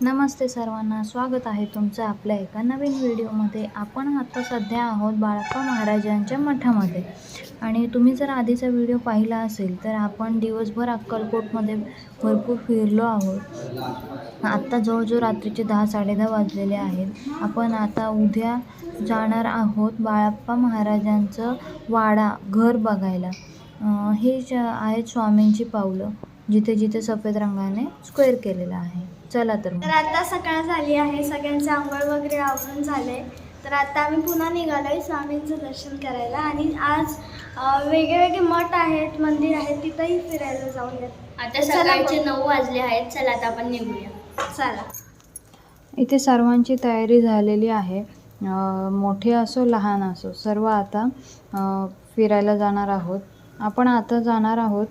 नमस्ते सर्वांना स्वागत आहे तुमचं आपल्या एका नवीन व्हिडिओमध्ये. आपण आता सध्या आहोत बाळप्पा महाराजांच्या मठामध्ये. आणि तुम्ही जर आधीचा व्हिडिओ पाहिला असेल तर आपण दिवसभर अक्कलकोटमध्ये भरपूर फिरलो आहोत. आत्ता जवळजवळ रात्रीचे दहा साडेदहा वाजलेले आहेत. आपण आता उद्या जाणार आहोत बाळप्पा महाराजांचं वाडा घर बघायला. हे ज आहेत स्वामींची पावलं जिथे जिथे सफेद रंगाने स्क्वेअर केलेलं आहे. चला तर मग. तर आता सकाळ झाली आहे सगळ्यांचे आंघोळ वगैरे आवरून झाले. तर आता आम्ही पुन्हा निघालोय स्वामींचं दर्शन करायला आणि आज अं, वेगवेगळे मठ आहेत मंदिर आहेत तिथंही फिरायला जाऊयात. आता चला सकाळचे मग. नऊ वाजले आहेत चला आता आपण निघूया. चला. इथे सर्वांची तयारी झालेली आहे. अं, मोठे असो लहान असो सर्व आता अं, फिरायला जाणार आहोत. आपण आता जाणार आहोत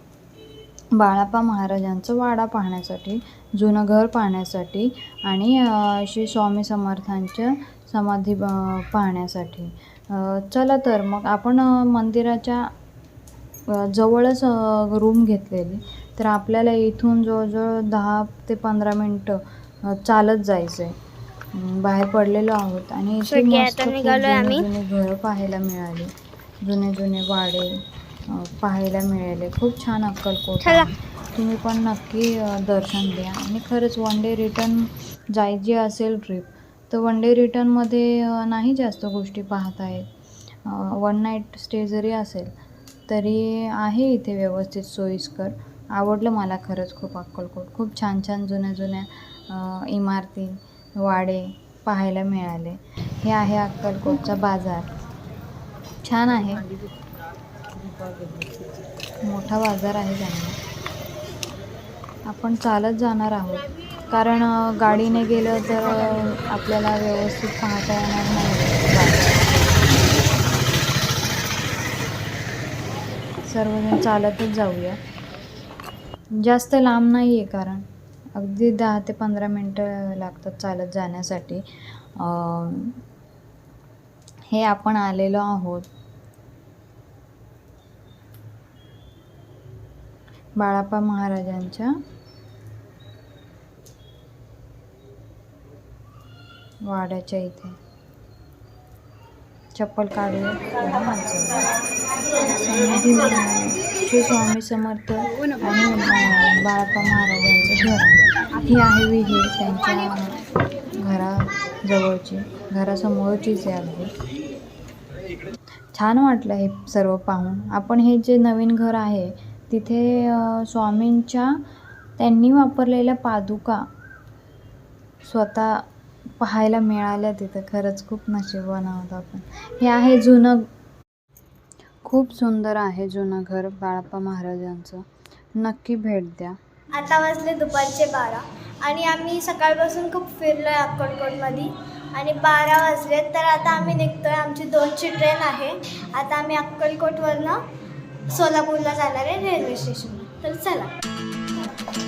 बाळाप्पा महाराजांचं वाडा पाहण्यासाठी जुनं घर पाहण्यासाठी आणि श्री स्वामी समर्थांच्या समाधी पाहण्यासाठी. चला तर मग आपण मंदिराच्या जवळच रूम घेतलेली. तर आपल्याला इथून जवळजवळ दहा ते पंधरा मिनटं चालत जायचं आहे बाहेर पडलेलो आहोत आणि इथे मस्त जुने घरं पाहायला मिळाली. जुने जुने वाडे. पाहायला मिळाले. खूप छान अक्कलकोट. तुम्ही पण नक्की दर्शन द्या आणि खरंच वन डे रिटर्न जायची असेल ट्रिप तर वन डे रिटर्नमध्ये नाही जास्त गोष्टी पाहता येत वन नाईट स्टे जरी असेल तरी आहे इथे व्यवस्थित सोयीस्कर. आवडलं मला खरंच खूप अक्कलकोट. खूप छान छान जुन्या जुन्या इमारती वाडे पाहायला मिळाले. हे आहे अक्कलकोटचा बाजार. छान आहे. मोठा बाजार आहे जाणार. आपण चालत जाणार आहोत. कारण गाडीने गेलं तर आपल्याला व्यवस्थित पाहता येणार नाही. सर्वजण चालतच जाऊया. जास्त लांब नाही आहे कारण अगदी दहा ते पंधरा मिनटं लागतात चालत जाण्यासाठी. हे आपण आलेलो आहोत. बाळापा महाराजांच्या. वाड्याच्या इथे. चप्पल काढूया श्री स्वामी समर्थ आणि बाळापा महाराजांचं घर आहे. ही आहे विहीर. त्यांच्या घराजवळची घरासमोरचीच आहे छान वाटलं हे सर्व पाहून. आपण हे जे नवीन घर आहे तिथे स्वामींच्या त्यांनी वापरलेल्या पादुका स्वतः पाहायला मिळाल्या तिथं. खरंच खूप नशीबवान आहोत आपण. हे आहे जुनं खूप सुंदर आहे जुनं घर बाळाप्पा महाराजांचं. नक्की भेट द्या. आता वाजले दुपारचे बारा आणि आम्ही सकाळपासून खूप फिरलो आहे अक्कलकोटमध्ये. आणि बारा वाजले तर आता आम्ही निघतोय. आमची दोनची ट्रेन आहे. आता आम्ही अक्कलकोटवरनं सोलापूरला जाणार आहे रेल्वे स्टेशनला तर चला.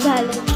झालं